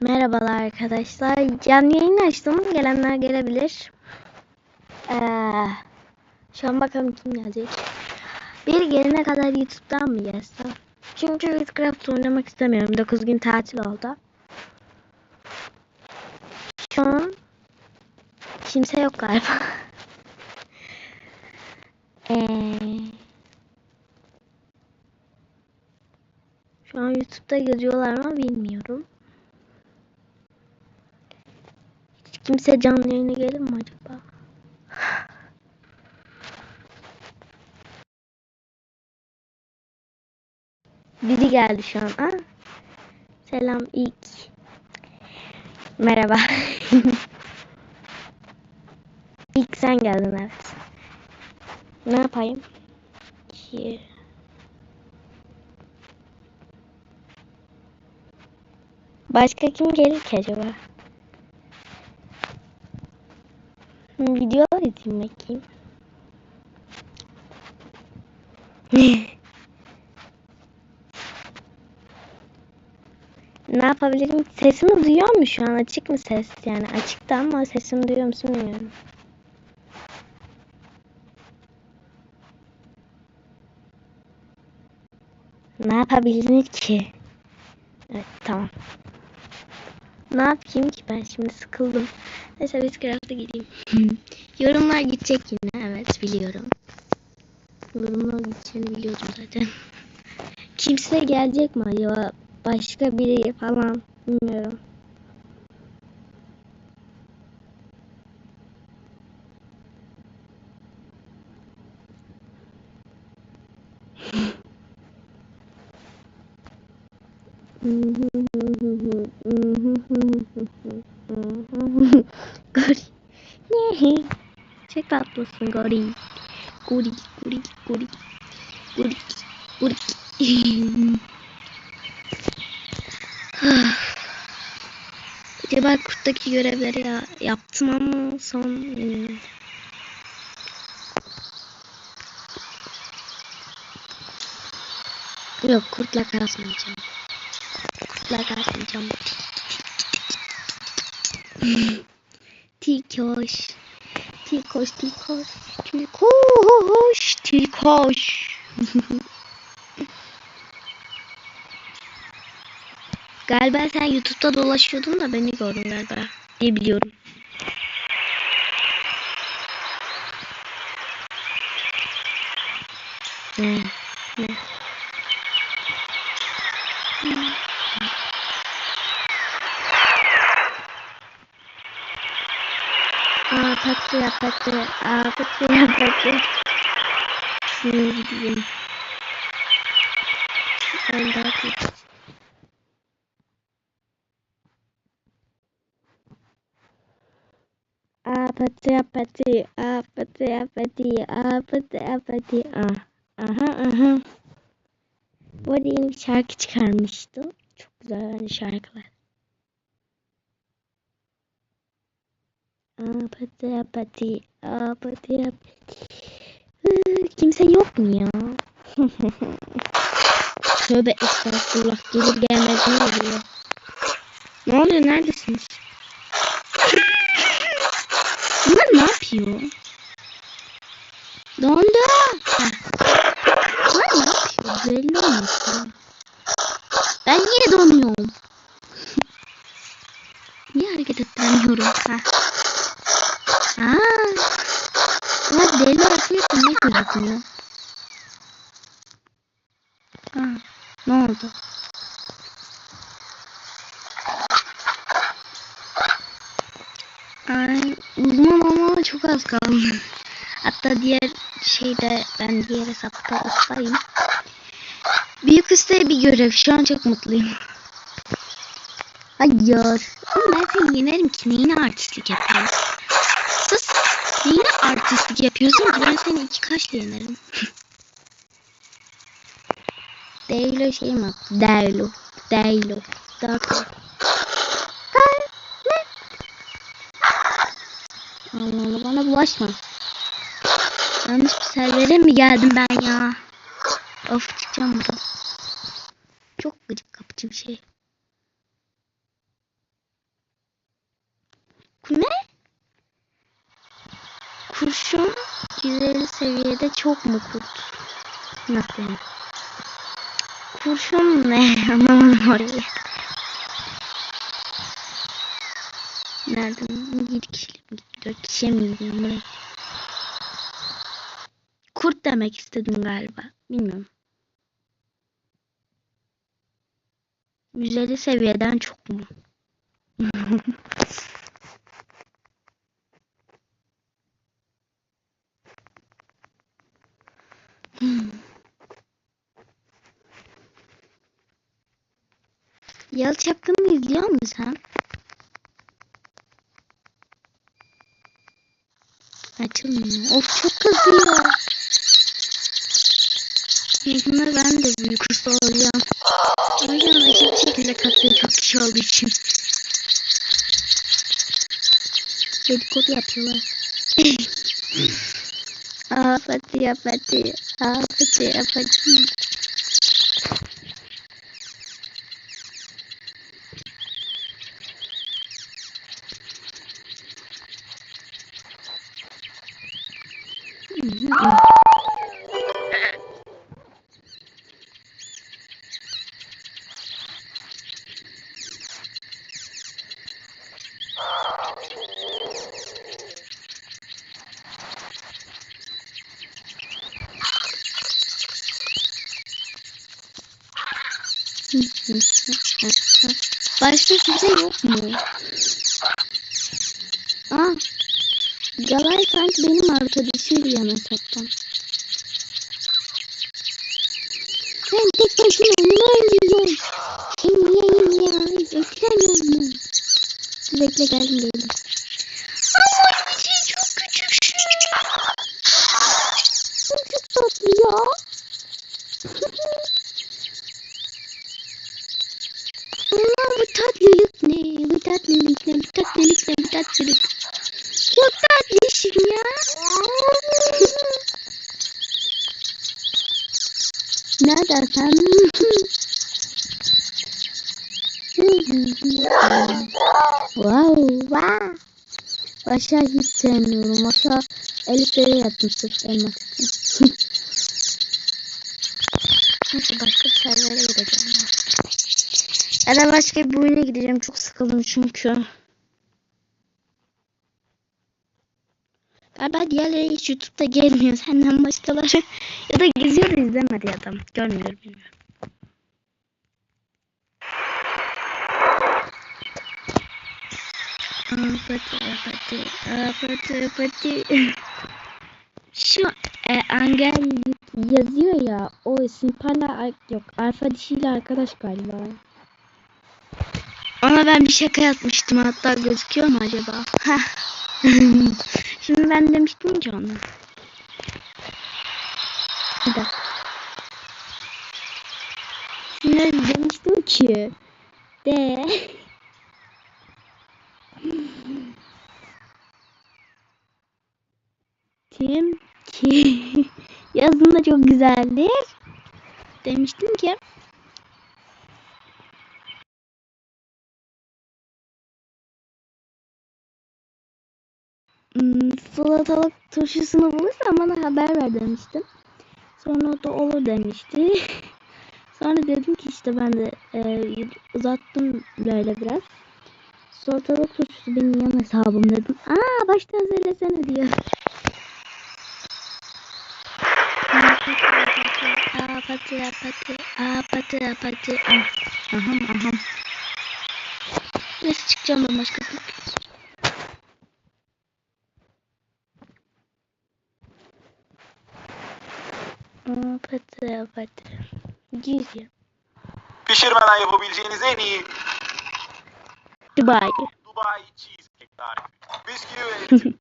Merhabalar arkadaşlar. Canlı yayın açtım. Gelenler gelebilir. Ee, şu an bakalım kim gelecek. Bir gelene kadar YouTube'dan mı yazsam? Çünkü Witchcraft oynamak istemiyorum. 9 gün tatil oldu. Şu an kimse yok galiba. Ee, şu an YouTube'da yazıyorlar mı bilmiyorum. Hiç kimse canlı yayına gelir mi acaba? Biri geldi şu an. Ha? Selam ilk. Merhaba. ilk sen geldin evet. Ne yapayım? Ki... Başka kim gelir ki acaba? Videolar izleyeyim bakayım. ne yapabilirim? Sesimi duyuyor mu şu an? Açık mı ses? Yani açıkta ama sesimi duyuyor musun bilmiyorum. Ne yapabilirim ki? Evet tamam. Ne yapayım ki ben şimdi sıkıldım. Neyse Witchcraft'a gideyim. Yorumlar gidecek yine evet biliyorum. Yorumlar gideceğini biliyordum zaten. Kimse gelecek mi acaba? Başka biri falan bilmiyorum. Gori. Tatlısın Gori. Gori, Gori, Gori. Gori, Gori. Acaba kurttaki görevleri ya, yaptım ama son. Yok kurtla kasmayacağım. Kurtla kasmayacağım. Tikoş. Tikoş, tikoş. Tikoş, tikoş. Galiba sen YouTube'da dolaşıyordun da beni gördün galiba. Ne biliyorum. Ne? Ne? Aa Aa patlıya patlıya. Şimdi gideyim. Ben daha kötü. Apati apati apati apati apati apati ah aha aha bu arada yeni bir şarkı çıkarmıştı çok güzel yani şarkılar apati apati apati apati kimse yok mu ya tövbe estağfurullah gelir gelmez ne oluyor ne oluyor neredesiniz Bunlar ne yapıyor? Dondu. Heh. Bunlar ne yapıyor? Belli olmasın. Ben niye donuyorum? niye hareket ettiremiyorum? Ha. Ha. Bunlar belli yapıyor ki niye gözükmüyor? Ha. Ne oldu? Ay uzman ama çok az kaldı. Hatta diğer şeyde ben diğer hesapta ustayım. Büyük usta bir görev. Şu an çok mutluyum. Hayır. Oğlum ben seni yenerim ki neyine artistlik yapıyorsun? Sus. Neyine artistlik yapıyorsun ki ben seni iki kaşla yenerim. Değilo şey mi? Değilo. Daha kolay. Allah Allah bana bulaşma. Yanlış bir servere mi geldim ben ya? Of çıkacağım buradan. Çok gıcık kapıcı bir şey. Kurşun 150 seviyede çok mu kurt? Nasıl yani? Kurşun ne? Anlamadım orayı. Nereden? 7 kişilik mi? 4 kişiye mi gidiyorum buraya? Kurt demek istedim galiba. Bilmiyorum. 150 seviyeden çok mu? Yalı Çapkın'ı izliyor musun sen? Açılmıyor. Of çok kızıyor. Yakında ben de büyük usta olacağım. O yüzden acı bir şekilde katıyor çok kişi olduğu için. Dedikodu yapıyorlar. Aa Fatih ya Fatih. Aa Fatih ya Fatih. Başka kimse yok mu? Aa, Galay sanki benim arkadaşıydı yan hesaptan. Sen tek başına onu öldürüyorsun. Sen niye ya? Mu? Dur bekle geldim geldim. Ama bir şey çok küçüksün. Çok tatlı ya. bu tatlılık ne? Bu tatlılık ne? Bu tatlılık ne? Bu tatlılık. Çok tatlısın ya. Neredesin? wow, wow. Aşağı hiç sevmiyorum. Aşağı Elif'e yattım sırf elmas. Neyse başka bir servere gideceğim ya. Ya da başka bir oyuna gideceğim. Çok sıkıldım çünkü. Galiba diğerleri hiç YouTube'da gelmiyor. Senden başkaları ya da geziyor da izlemedi adam. Görmüyor bilmiyorum. Apatı apatı apatı apatı. Şu e, Angel yazıyor ya o isim hala yok alfa dişiyle arkadaş galiba. Ona ben bir şaka yapmıştım hatta gözüküyor mu acaba? Şimdi ben demiştim ki ona. Bir dakika. Şimdi demiştim ki de Tim ki yazın da çok güzeldir. Demiştim ki salatalık turşusunu bulursam bana haber ver demiştim. Sonra da olur demişti. Sonra dedim ki işte ben de e, uzattım böyle biraz. Salatalık turşusu benim yan hesabım dedim. Aa baştan söylesene diyor. Apatı apatı apatı apatı ah, aham aham. Neyse çıkacağım ben başka bir. Apatı apatı. Güzel. Pişirmeden yapabileceğiniz en iyi Dubai. Dubai cheesecake tarifi. Bisküvi ve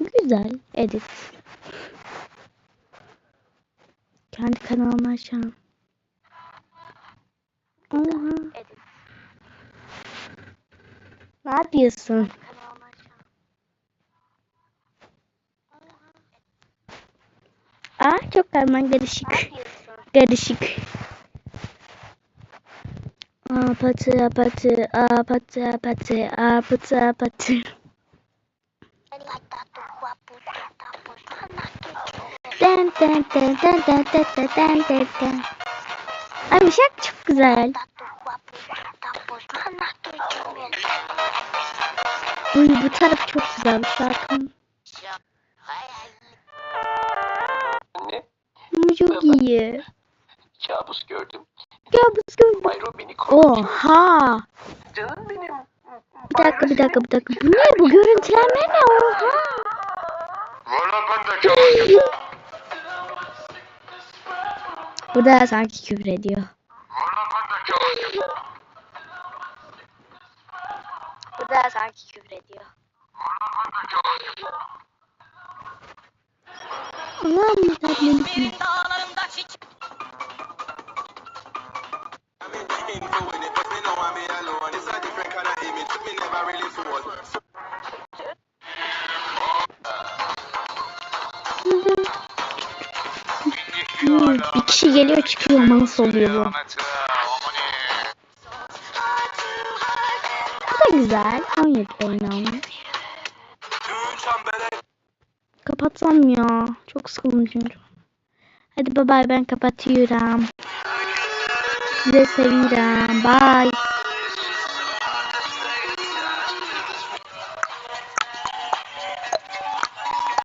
Güzel. Edit. Kendi kanalıma açalım. Oha. Ne yapıyorsun? Aa çok karman karışık. Karışık. Apatı apatı apatı apatı apatı apatı. Den den den den den den den den den den. Ay bu şarkı çok güzel. Uy bu taraf çok güzel bu şarkının. Oha. Canım benim. Bir dakika bir dakika bir dakika. Bu ne bu görüntülenme ne oha. Valla ben de kabus Bu da sanki küfür ediyor. Valla ben de kabus Bu da sanki küfür ediyor. Allah'ım bu da benim. Hmm, bir kişi geliyor çıkıyor nasıl oluyor bu? Bu da güzel. 17 beğeni almış. Kapatsam ya. Çok sıkıldım çünkü. Hadi bye bye ben kapatıyorum. Size seviyorum. Bye.